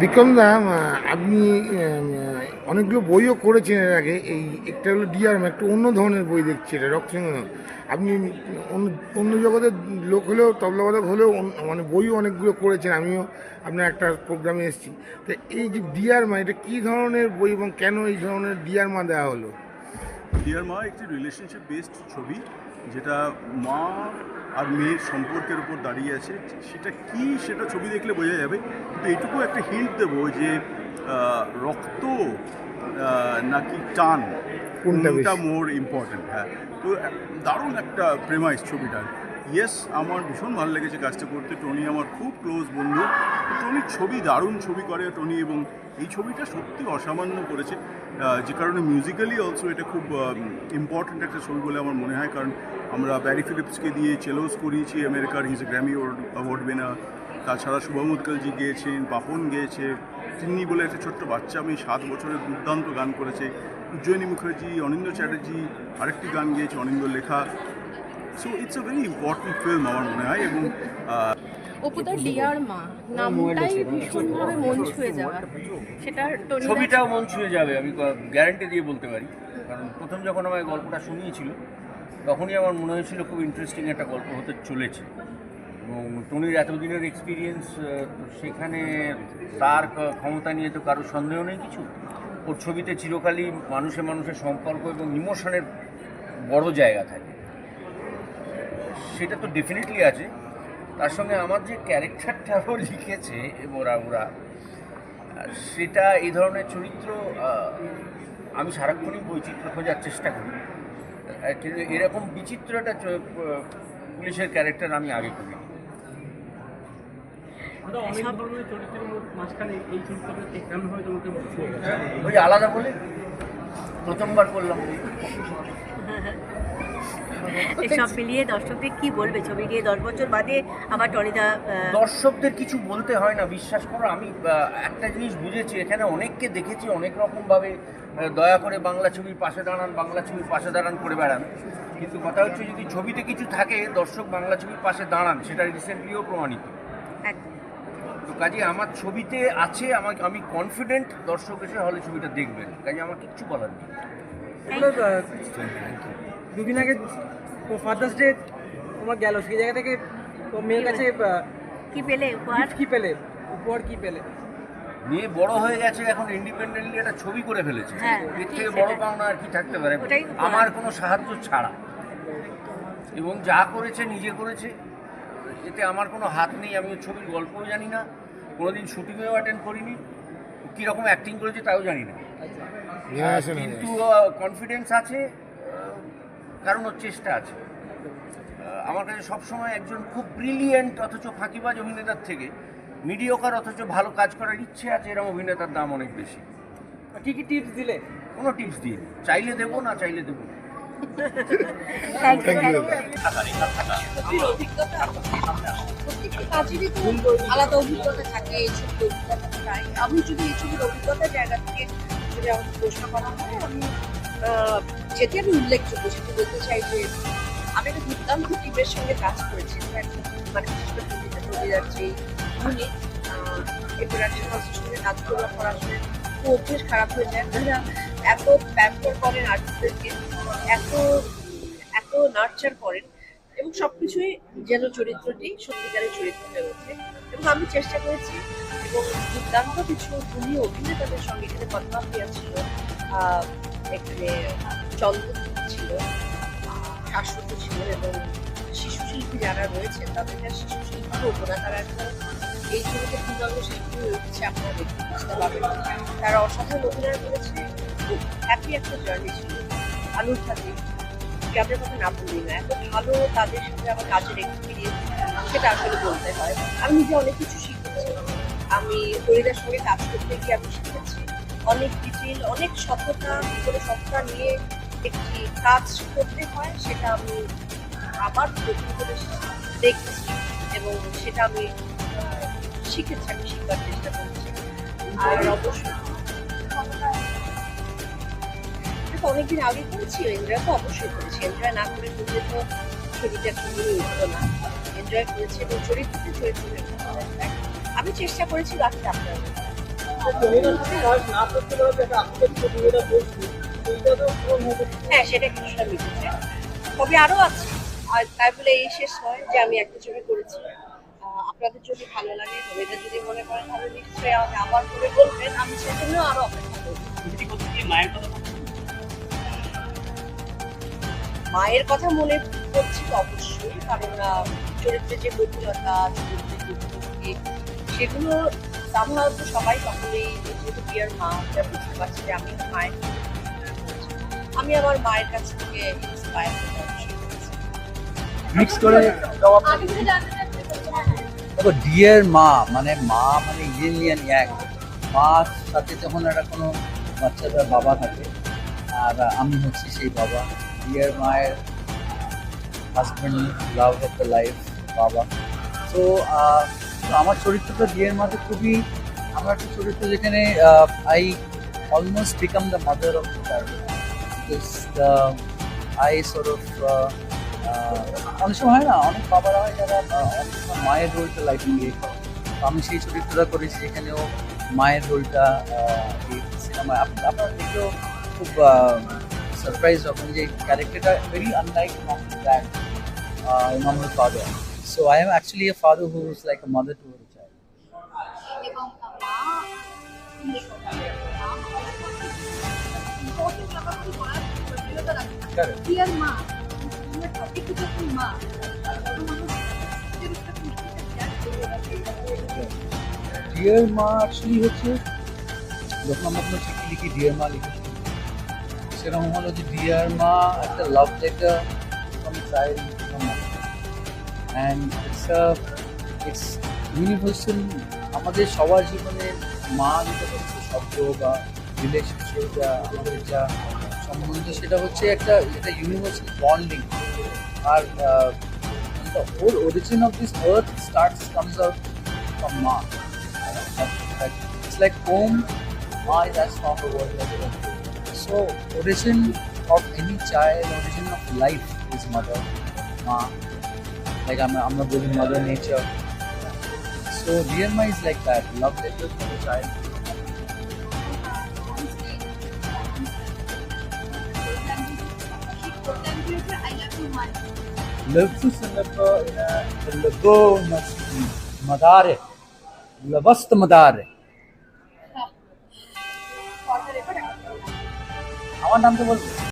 বিক্রম দা আপনি অনেকগুলো বইও করেছেন এর আগে। এই একটা হলো ডিআরএম একটু অন্য ধরনের বই দেখছি এটা, রক্তসিংহ। আপনি অন্য জগতের লোক হলেও তবলাবাদক হলেও মানে বইও অনেকগুলো করেছেন, আমিও আপনার একটা প্রোগ্রামে এসেছি। তো এই যে ডিআরমা এটা কী ধরনের বই এবং কেন এই ধরনের ডিআরমা দেওয়া হলো? ডিয়ার মা একটি রিলেশনশিপ বেসড ছবি, যেটা মা আর মেয়ের সম্পর্কের উপর দাঁড়িয়ে আছে সেটা কি সেটা ছবি দেখলে বোঝা যাবে কিন্তু এইটুকু একটা হিন্ট দেব যে রক্ত নাকি টান কোনটা মোর ইম্পর্ট্যান্ট হ্যাঁ। তো দারুণ একটা প্রেমাইস ছবিটার। ইয়েস আমার ভীষণ ভালো লেগেছে কাজটা করতে। টনি আমার খুব ক্লোজ বন্ধু। টনির ছবি, দারুণ ছবি করে টনি এবং এই ছবিটা সত্যি অসামান্য করেছে। যে কারণে মিউজিক্যালি অলসো এটা খুব ইম্পর্ট্যান্ট একটা ছবি বলে আমার মনে হয়। কারণ আমরা ব্যারি ফিলিপসকে দিয়ে চেলোস করিয়েছি আমেরিকার হিজ গ্র্যামি অ্যাওয়ার্ড উইনার তাছাড়া শুভম উৎকলজি গেয়েছেন, পাপন গেয়েছে। তিনি বলে একটা ছোট্ট বাচ্চা আমি সাত বছরের দুর্দান্ত গান করেছে। উজ্জয়িনী মুখার্জি অনিন্দ চ্যাটার্জি, আরেকটি গান গেয়েছে অনিন্দর লেখা। So it's a very important film আমার মনে হয় এবং অপুদা ডিয়ার মা নামটাই ভীষণভাবে মন ছুঁয়ে যাওয়া সেটা টনি ছবিটাও মন ছুঁয়ে যাবে আমি গ্যারান্টি দিয়ে বলতে পারি। কারণ প্রথম যখন আমায় গল্পটা শুনিয়েছিল তখনই আমার মনে হয়েছিল খুব ইন্টারেস্টিং একটা গল্প হতে চলেছে। এবং টনির এতদিনের এক্সপিরিয়েন্স সেখানে তার ক্ষমতা নিয়ে তো কারোর সন্দেহ নেই কিছু। ওর ছবিতে চিরকালই মানুষে মানুষের সম্পর্ক এবং ইমোশনের বড় জায়গা থাকে। সেটা তো ডেফিনেটলি আছে। তার সঙ্গে আমার যে ক্যারেক্টারটাও লিখেছে ওরা ওরা আর সেটা এই ধরনের চরিত্র আমি সারাক্ষণই বৈচিত্র্য খোঁজার চেষ্টা করি। কিন্তু এরকম বিচিত্র একটা চ- পুলিশের ক্যারেক্টার আমি আগে করি ওই আলাদা বলে? প্রথমবার করলাম। সব মিলিয়ে দর্শকদের কি বলবে? ছবি দিয়ে দশ বছর বাদে আবার টনিদা দর্শকদের কিছু বলতে হয় না বিশ্বাস করো। আমি একটা জিনিস বুঝেছি এখানে অনেককে দেখেছি অনেক রকমভাবে দয়া করে বাংলা ছবির পাশে দাঁড়ান বাংলা ছবির পাশে দাঁড়ান করে বেড়ান। কিন্তু কথা হচ্ছে যদি ছবিতে কিছু থাকে দর্শক বাংলা ছবির পাশে দাঁড়ান সেটা রিসেন্টলিও প্রমাণিত। তো কাজে আমার ছবিতে আছে আমাকে আমি কনফিডেন্ট দর্শক এসে হলে ছবিটা দেখবেন। কাজে আমার কিচ্ছু বলার নেই। দুদিন আগে ফাদার্স ডে তোমার গেল সেই জায়গা থেকে তোমার মেয়ের কাছে কি পেলে উপহার? কি পেলে? উপহার কি পেলে? মেয়ে বড় হয়ে গেছে এখন ইন্ডিপেন্ডেন্টলি একটা ছবি করে ফেলেছে। হ্যাঁ, এর থেকে বড়। পাওনা আর কি থাকতে পারে। আমার কোনো সাহায্য ছাড়া। এবং যা করেছে নিজে করেছে এতে আমার কোনো হাত নেই আমি ছবির গল্পও জানি না। কোনোদিন শুটিংয়েও অ্যাটেন্ড করিনি। কীরকম অ্যাক্টিং করেছে তাও জানি না। কিন্তু কনফিডেন্স আছে। কারণ ওর চেষ্টা আছে। আমার কাছে সবসময় একজন খুব ব্রিলিয়েন্ট অথচ ফাঁকিবাজ অভিনেতার থেকে মিডিওকার অথচ ভালো কাজ করার ইচ্ছে আছে এরকম অভিনেতার দাম অনেক বেশি। কি কি টিপস দিলে? কোনো টিপস দিই চাইলে দেবো না চাইলে দেবো আলাদা অভিজ্ঞতা থাকে এই ছবির অভিজ্ঞতা আমি যদি এই ছবির অভিজ্ঞতার জায়গা থেকে যদি আমাকে প্রশ্ন করা হয় আমি যেটি আমি উল্লেখযোগ্য সেটি বলতে চাই যে আমি একটা দুর্দান্ত টিমের সঙ্গে কাজ করেছি। মানে খুব খারাপ হয়ে যায়। এত করেন এত এত নার্চার করেন এবং সবকিছুই যেন চরিত্রটি সত্যিকারের চরিত্র হয়ে ওঠে এবং আমি চেষ্টা করেছি এবং দুর্দান্ত কিছু গুণী অভিনেতাদের সঙ্গে এখানে পদ্মাপ্রিয়া ছিল। এখানে চন্দ্রদীপ ছিল শাশ্বত ছিল এবং শিশু শিল্পী যারা রয়েছে তাদের শিশু শিল্পী এই ছবিতে শিল্পী আপনারা দেখতে বুঝতে পারবেন। তারা অসাধারণ অভিনয় করেছে খুব হ্যাপি একটা জার্নি ছিল। সাথে ক্যামেরার কথা না বললেই না এত ভালো তাদের সাথে আমার কাজের এক্সপিরিয়েন্স সেটা আসলে বলতে হয়। আমি নিজে অনেক কিছু শিখেছি। আমি হরিদার সঙ্গে কাজ করতে গিয়ে আমি শিখেছি। অনেক ডিটেল অনেক কি করে সততা নিয়ে একটি কাজ করতে হয়, সেটা আমি আবার নতুন করে দেখেছি এবং সেটা আমি শিখেছি, আমি শিখবার চেষ্টা করছি। আর অবশ্যই অনেকদিন আগে করেছি, এনজয় তো অবশ্যই করেছি। এনজয় না করে করলে তো ছবিটা কখনোই উঠতো না। এনজয় করেছি এবং চরিত্রতে চরিত্র আমি চেষ্টা করেছি বাকি আপনারা হ্যাঁ সেটা কিছুটা মিটেছে তবে আরও আছে। আর তাই বলে এই শেষ নয় যে আমি একটা ছবি করেছি। আপনাদের যদি ভালো লাগে কবিতা যদি মনে করেন তাহলে নিশ্চয়ই আমাকে আবার করে বলবেন। আমি সেজন্য আরও অপেক্ষা করব মায়ের কথা মনে পড়ছে তো অবশ্যই কারণ আহ, চরিত্রের যে গভীরতা চরিত্রের যে সেগুলো সামহাও তো সবাই সকলেই যেহেতু বিয়ার মা এটা বুঝতে পারছি যে আমি মায়ের আমি আমার মায়ের কাছ থেকে ইন্সপায়ার মিক্স করে দেখো ডিয়ার মা মানে মা মানে ইয়েন ইয়ান এক। মার সাথে যখন একটা কোনো বাচ্চাটার বাবা থাকে আর আমি হচ্ছি সেই বাবা। ডিয়ার মায়ের husband love of the life বাবা। তো আমার চরিত্রটা বিয়ের মাঝে খুবই, আমার একটা চরিত্র যেখানে I almost become the mother of the I সort of অনেক সময় হয় না, অনেক বাবারা হয় যারা অনেক সময় মায়ের রোলটা লাইফ নিয়ে করে আমি সেই চরিত্রটা করেছি যেখানেও মায়ের রোলটা এই সিনেমায় আপনারা দেখলেও খুব সারপ্রাইজ হবেন যে ক্যারেক্টারটা very unlike mom that Imamul father So I am actually a father who is like a mother to our child এবং মা Correct. ডিয়ার মা তোমার টপিক যখন মা তখন মানুষ চরিত্রটা খুঁজতে চায় ডিয়ার মা অ্যাকচুয়ালি হচ্ছে যখন আমরা কোনো চিঠি লিখি ডিয়ার মা লিখি সেরকম হলো যে ডিয়ার মা একটা love letter from child and it's it's universal আমাদের সবার জীবনে মা যেটা হচ্ছে শব্দ বা রিলেশনশিপ বা আমাদের যা সম্বন্ধ সেটা হচ্ছে একটা এটা universal bonding R whole origin of this earth starts comes out home, Ma is as strong a word as ever. So origin of any child, origin of life is mother, Ma. Like I'm, I'm not giving mother nature. So Dear Ma is like that. Love letters from the child. to Singapore in a Lago Madare. Lavast Madare. আমার নাম তো বলবো